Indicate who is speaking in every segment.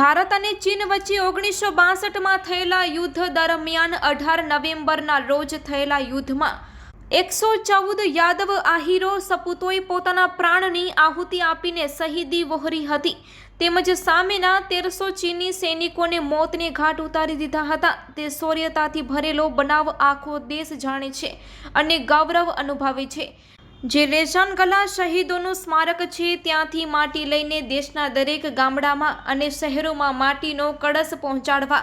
Speaker 1: ચીન વચ્ચે ઓગણીસો બાસઠમાં થયેલા યુદ્ધ દરમિયાન અઢાર નવેમ્બરના રોજ થયેલા યુદ્ધમાં એકસો ચૌદ યાદવ આહીરો સપૂતોએ પોતાના પ્રાણની આહુતિ આપીને શહીદી વહોરી હતી. તેમજ સામેના તેરસો ચીની સૈનિકોને મોતને ઘાટ ઉતારી દીધા હતા. તે શૌર્યતાથી ભરેલો બનાવ આખો દેશ જાણે છે અને ગૌરવ અનુભવે છે. જે રેશન કલા શહીદોનું સ્મારક છે, ત્યાંથી માટી લઈને દેશના દરેક ગામડામાં અને શહેરોમાં માટીનો કળશ પહોંચાડવા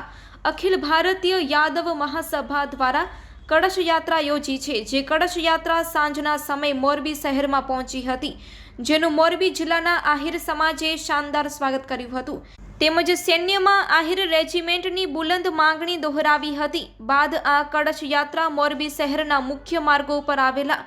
Speaker 1: અખિલ ભારતીય યાદવ મહાસભા દ્વારા કળશ યાત્રા યોજી છે, જે કળશ યાત્રા સાંજના સમય મોરબી શહેરમાં પહોંચી હતી, જેનું મોરબી જિલ્લાના આહિર સમાજે શાનદાર સ્વાગત કર્યું હતું. તેમજ સૈન્યમાં આહિર રેજિમેન્ટની બુલંદ માંગણી દોહરાવી હતી. બાદ આ કળશ યાત્રા મોરબી શહેરના મુખ્ય માર્ગો પર આવેલા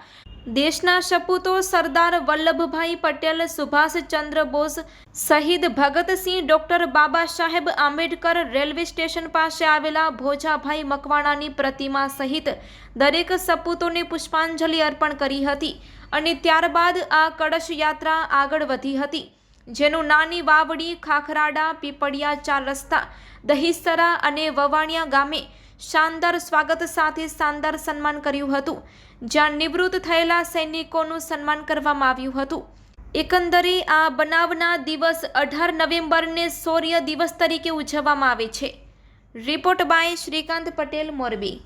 Speaker 1: દેશના સપૂતો સરદાર વલ્લભભાઈ પટેલ, સુભાષચંદ્ર બોઝ, શહીદ Bhagat Singh doctor Baba Saheb Ambedkar railway station પાસે આવેલા ભોજાભાઈ મકવાણાની પ્રતિમા સહિત દરેક સપૂતોને પુષ્પાંજલિ અર્પણ કરી હતી અને ત્યારબાદ આ કળશ યાત્રા આગળ વધી હતી. જેનું નાની વાવડી, ખાખરાડા, પીપળિયા ચાર રસ્તા, દહીસરા અને વવાણિયા ગામે શાનદાર સ્વાગત સાથે શાનદાર સન્માન કર્યું હતું. જ્યાં નિવૃત્ત થયેલા સૈનિકોનું સન્માન કરવામાં આવ્યું હતું. એકંદરે આ બનાવના દિવસ અઢાર નવેમ્બરને શૌર્ય દિવસ તરીકે ઉજવવામાં આવે છે. Report by Shrikant Patel, Morbi.